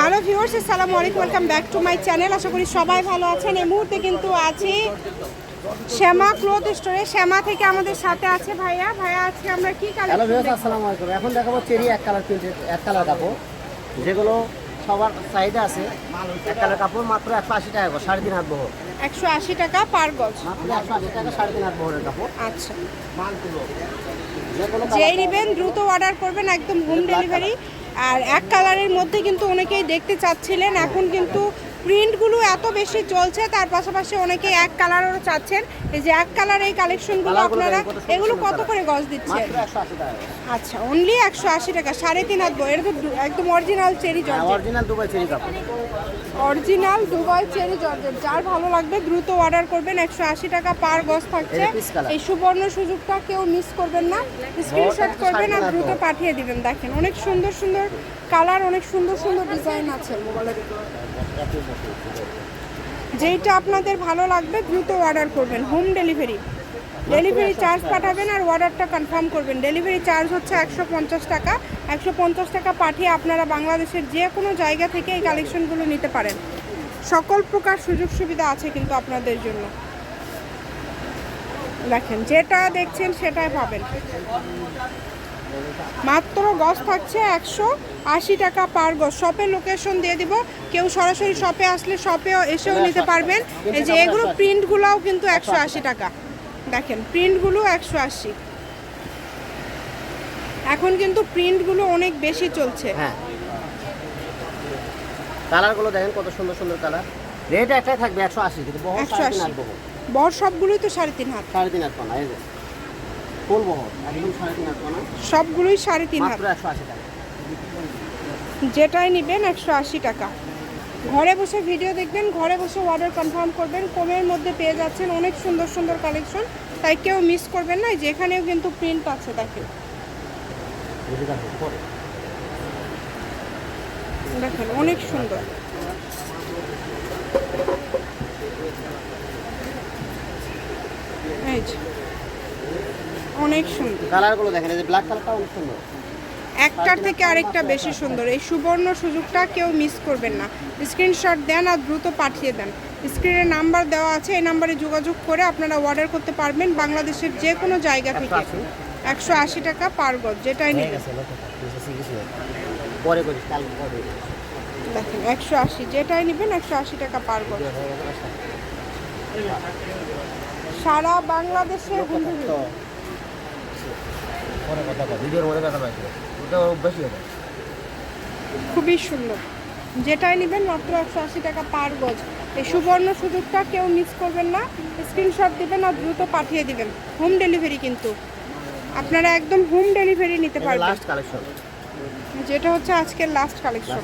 Hello viewers আসসালামু আলাইকুম। Welcome back to my channel আশা করি সবাই ভালো আছেন। এই মুহূর্তে কিন্তু আছি শ্যামা ক্লোথ স্টোরে। শ্যামা থেকে আমাদের সাথে আছে ভাইয়া। ভাইয়া আজকে আমরা কি কালার হ্যালো ভিউয়ার্স আসসালামু আলাইকুম। এখন দেখাবো চেরি এক কালার প্রিন্টের এক কালার কাপড়। যেগুলো সবার চাহিদা আছে। এক কালার কাপড় মাত্র একশো আশি টাকা করে, সাড়ে তিন হাত বহর। একশো আশি টাকা পার গজ। মাত্র একশো আশি টাকা সাড়ে তিন হাত বহরের কাপড়। আচ্ছা। যেই নেবেন দ্রুত অর্ডার করবেন একদম হোম ডেলিভারি আর এক কালারের মধ্যে কিন্তু অনেকেই দেখতে চাচ্ছিলেন। এখন কিন্তু প্রিন্টগুলো এত বেশি চলছে তার পাশাপাশি অনেকেই এক কালারও চাচ্ছেন। এই যে এক কালার এই কালেকশনগুলো আপনারা এগুলো কত করে গজ টাকা আচ্ছা অনলি একশো আশি টাকা সাড়ে তিন হাত। এটা তো একদম original cherry georgette. Original Dubai cherry কাপড় অরিজিনাল দুবাই চেরি জর্জেট। যার ভালো লাগবে দ্রুত অর্ডার করবেন। একশো আশি টাকা পার গজ থাকছে। এই সুবর্ণ সুযোগটা কেউ মিস করবেন না। স্ক্রিনশট একশো করবেন আর দ্রুত পাঠিয়ে দিবেন। দেখেন অনেক সুন্দর সুন্দর কালার অনেক সুন্দর সুন্দর ডিজাইন আছে। যেইটা আপনাদের ভালো লাগবে, দ্রুত অর্ডার করবেন। হোম ডেলিভারি ডেলিভারি চার্জ পাঠাবেন আর অর্ডারটা কনফার্ম করবেন। ডেলিভারি চার্জ হচ্ছে একশো পঞ্চাশ টাকা। একশো পঞ্চাশ টাকা পাঠিয়ে আপনারা বাংলাদেশের যে কোনো জায়গা থেকে এই কালেকশনগুলো নিতে পারেন। সকল প্রকার সুযোগ সুবিধা আছে কিন্তু আপনাদের জন্য। দেখেন, যেটা দেখছেন সেটাই পাবেন। মাত্র গজ থাকছে একশো আশি টাকা পার গজ। শপের লোকেশন দিয়ে দিব। কেউ সরাসরি শপে আসলে শপেও এসেও নিতে পারবেন। এই যে এগুলো প্রিন্টগুলোও কিন্তু একশো আশি টাকা। দেখেন প্রিন্টগুলো একশো আশি। এখন কিন্তু প্রিন্টগুলো অনেক বেশি চলছে। হ্যাঁ। কালারগুলো দেখেন কত সুন্দর সুন্দর কালার রেট একটাই থাকবে একশো আশি কিন্তু সাড়ে তিন হাত বহর। সবগুলোই তো সাড়ে তিন হাত। সাড়ে তিন হাত পানা এই সবগুলোই সাড়ে তিন হাত। যেটাই নেবেন একশো আশি টাকা। ঘরে বসে ভিডিও দেখবেন ঘরে বসে অর্ডার কনফার্ম করবেন কমের মধ্যে পেয়ে যাচ্ছেন অনেক সুন্দর সুন্দর কালেকশন তাই কেউ মিস করবেন না যেখানেও কিন্তু প্রিন্ট আছে দেখেন পরে দেখেন অনেক সুন্দর। এই। অনেক সুন্দর। কালারগুলো দেখেন এই যে ব্ল্যাক কালারটা অনেক সুন্দর। একটার থেকে আরেকটা বেশি সুন্দর। এই সুবর্ণ সুযোগটা কেউ মিস করবেন না। স্ক্রিনশট দেন আর দ্রুত পাঠিয়ে দেন। স্ক্রিনে নাম্বার দেওয়া আছে এই নাম্বারে যোগাযোগ করে আপনারা অর্ডার করতে পারবেন বাংলাদেশের যে কোনো জায়গা থেকে। একশো আশি টাকা পার গজ যেটাই হয়ে করিস। দেখেন একশো আশি যেটাই নেবেন একশো আশি টাকা পার গজ। হয়ে। সারা বাংলাদেশে ভিডিওর মধ্যে পাইছিল ওটা খুবই সুন্দর। যেটাই নেবেন মাত্র একশো আশি টাকা পার গজ। এই সুবর্ণ সুযোগটা কেউ মিস করবেন না। স্ক্রিনশট দিবেন আর দ্রুত পাঠিয়ে দিবেন। হোম ডেলিভারি কিন্তু। আপনারা একদম হোম ডেলিভারি নিতে পারবেন। লাস্ট কালেকশন যেটা হচ্ছে আজকের last collection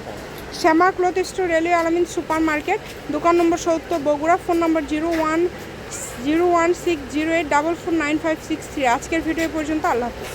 Shyama cloth store রেলিও Alamin super market দোকান নম্বর সত্তর Bogura phone number zero one zero one six zero eight double four nine five six three আজকের ভিডিও পর্যন্ত আল্লাহ হাফিজ।